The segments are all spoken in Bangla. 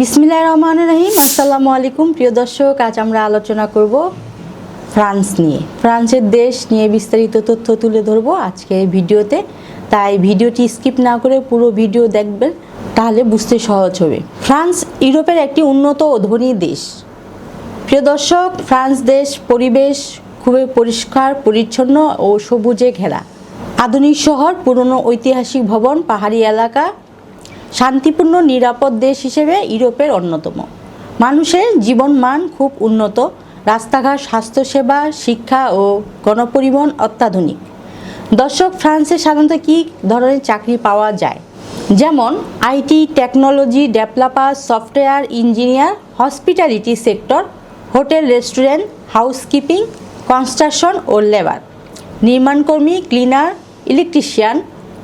বিসমিল্লাহ রহমান রহিম। আসসালামু আলাইকুম প্রিয় দর্শক, আজ আমরা আলোচনা করব ফ্রান্স নিয়ে। ফ্রান্সের দেশ নিয়ে বিস্তারিত তথ্য তুলে ধরবো আজকে এই ভিডিওতে। তাই ভিডিওটি স্কিপ না করে পুরো ভিডিও দেখবেন, তাহলে বুঝতে সহজ হবে। ফ্রান্স ইউরোপের একটি উন্নত ও ধনী দেশ। প্রিয় দর্শক, ফ্রান্স দেশ পরিবেশ খুবই পরিষ্কার, পরিচ্ছন্ন ও সবুজে ঘেরা। আধুনিক শহর, পুরনো ঐতিহাসিক ভবন, পাহাড়ি এলাকা শান্তিপূর্ণ, নিরাপদ দেশ হিসেবে ইউরোপের অন্যতম। মানুষের জীবন মান খুব উন্নত। রাস্তাঘাট, স্বাস্থ্যসেবা, শিক্ষা ও গণপরিবহন অত্যাধুনিক। দর্শক, ফ্রান্সে সাধারণত কী ধরনের চাকরি পাওয়া যায়? যেমন IT, technology, developer, software engineer, hospitality sector, hotel, restaurant, housekeeping, construction O labour. নির্মাণকর্মী, ক্লিনার, ইলেকট্রিশিয়ান,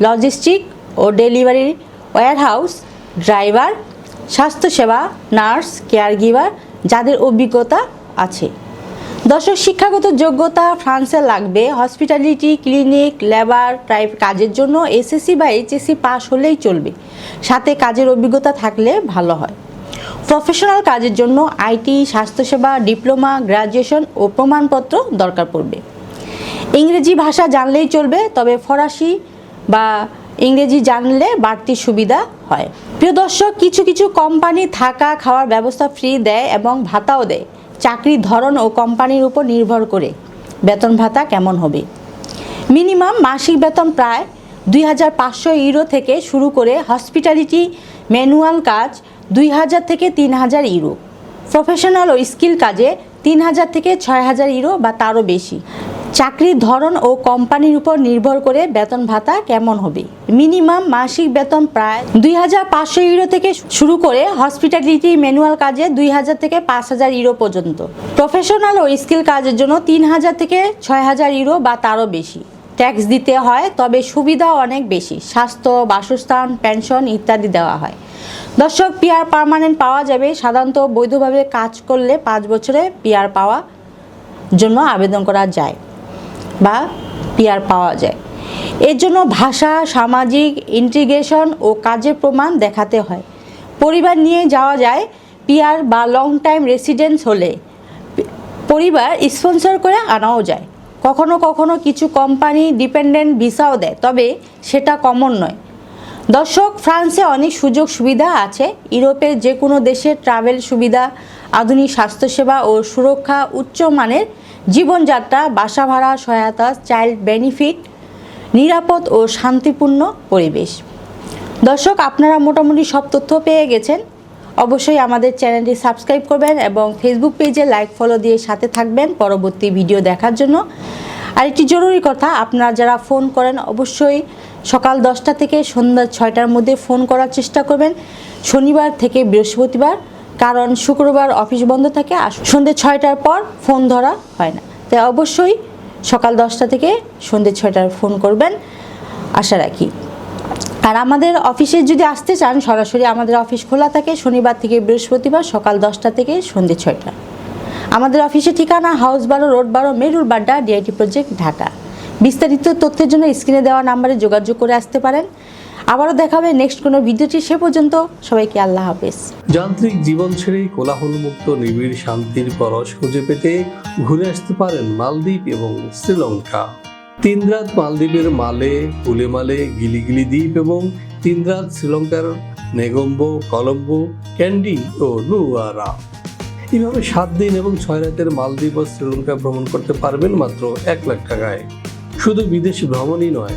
লজিস্টিক ও ডেলিভারি ওয়্যারহাউস, ড্রাইভার, স্বাস্থ্যসেবা, নার্স, কেয়ারগিভার যাদের অভিজ্ঞতা আছে। দর্শক, শিক্ষাগত যোগ্যতা ফ্রান্সে লাগবে। হসপিটালিটি, ক্লিনিক, লেবার টাইপ কাজের জন্য এসএসসি বা এইচএসসি পাস হলেই চলবে। সাথে কাজের অভিজ্ঞতা থাকলে ভালো হয়। প্রফেশনাল কাজের জন্য আইটি, স্বাস্থ্যসেবা, ডিপ্লোমা গ্র্যাজুয়েশন ও প্রমাণপত্র দরকার পড়বে। ইংরেজি ভাষা জানলেই চলবে, তবে ফরাসি বা ইংরেজি জানলে বাড়তি সুবিধা হয়। প্রিয় দর্শক, কিছু কিছু কোম্পানি থাকা খাওয়ার ব্যবস্থা ফ্রি দেয় এবং ভাতাও দেয়। চাকরির ধরন ও কোম্পানির উপর নির্ভর করে বেতন ভাতা কেমন হবে। মিনিমাম মাসিক বেতন প্রায় দুই হাজার পাঁচশো ইউরো থেকে শুরু করে হসপিটালিটি, ম্যানুয়াল কাজ দুই হাজার থেকে তিন হাজার ইউরো। প্রফেশনাল ও স্কিল কাজে তিন হাজার থেকে ছয় হাজার ইউরো বা তারও বেশি। চাকরির ধরন ও কোম্পানির উপর নির্ভর করে বেতন ভাতা কেমন হবে? মিনিমাম মাসিক বেতন প্রায় দুই হাজার পাঁচশো ইউরো থেকে শুরু করে হসপিটালিটি ম্যানুয়াল কাজে দুই হাজার থেকে পাঁচ হাজার ইউরো পর্যন্ত। প্রফেশনাল ও স্কিল কাজের জন্য তিন হাজার থেকে ছয় হাজার ইউরো বা তারও বেশি। ট্যাক্স দিতে হয়, তবে সুবিধাও অনেক বেশি। স্বাস্থ্য, বাসস্থান, পেনশন ইত্যাদি দেওয়া হয়। দর্শক, পিআর পার্মানেন্ট পাওয়া যাবে। সাধারণত বৈধভাবে কাজ করলে পাঁচ বছরে পিআর পাওয়া জন্য আবেদন করা যায়। বা পিয়ার পাওয়া যায়। এর জন্য ভাষা, সামাজিক ইন্টিগ্রেশন ও কাজের প্রমাণ দেখাতে হয়। পরিবার নিয়ে যাওয়া যায় পিয়ার বা লং টাইম রেসিডেন্স হলে। পরিবার স্পন্সর করে আনাও যায়। কখনো কখনো কিছু কোম্পানি ডিপেন্ডেন্ট ভিসাও দেয়, তবে সেটা কমন নয়। দর্শক, ফ্রান্সে অনেক সুযোগ সুবিধা আছে। ইউরোপের যে কোনো দেশের ট্রাভেল সুবিধা আধুনিক স্বাস্থ্যসেবা ও সুরক্ষা উচ্চমানের জীবনযাত্রা বাসা ভাড়া সহায়তা, চাইল্ড বেনিফিট, নিরাপদ ও শান্তিপূর্ণ পরিবেশ। দর্শক, আপনারা মোটামুটি সব তথ্য পেয়ে গেছেন। অবশ্যই আমাদের চ্যানেলটি সাবস্ক্রাইব করবেন এবং ফেসবুক পেজে লাইক ফলো দিয়ে সাথে থাকবেন পরবর্তী ভিডিও দেখার জন্য। আর একটি জরুরি কথা, আপনারা যারা ফোন করেন, অবশ্যই সকাল দশটা থেকে সন্ধ্যা ছয়টার মধ্যে ফোন করার চেষ্টা করবেন। শনিবার থেকে বৃহস্পতিবার কারণ শুক্রবার অফিস বন্ধ থাকে আর সন্ধ্যে ছয়টার পর ফোন ধরা হয় না। তাই অবশ্যই সকাল দশটা থেকে সন্ধ্যে ছয়টার ফোন করবেন, আশা রাখি। আর আমাদের অফিসে যদি আসতে চান, সরাসরি আমাদের অফিস খোলা থাকে শনিবার থেকে বৃহস্পতিবার সকাল দশটা থেকে সন্ধ্যে ছয়টা। আমাদের অফিসের ঠিকানা হাউস বারো রোড বারো মেরুল বাড্ডা ডিআইটি প্রজেক্ট, ঢাকা। বিস্তারিত তথ্যের জন্য স্ক্রিনে দেওয়া নাম্বারে যোগাযোগ করে আসতে পারেন। আবারও দেখাবে নেক্সট কোনো ভিডিওটি সে পর্যন্ত সবাইকে আল্লাহ হাফেজ। যান্ত্রিক জীবন ছেড়ে কোলাহলমুক্ত, নিবিড় শান্তির পরশ খুঁজে পেতে ঘুরে আসতে পারেন মালদ্বীপ এবং শ্রীলঙ্কা। তিন রাত মালদ্বীপের মালে উলেমালে গিলিগিলি দ্বীপ এবং তিন রাত শ্রীলঙ্কার নেগম্বো, কলম্বো, ক্যান্ডি ও নুয়ারা এইভাবে সাত দিন এবং ছয় রাতের মালদ্বীপ ও শ্রীলঙ্কা ভ্রমণ করতে পারবেন মাত্র এক লাখ টাকায়। শুধু বিদেশি ভ্রমণই নয়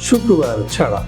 শুক্রবার ছাড়া।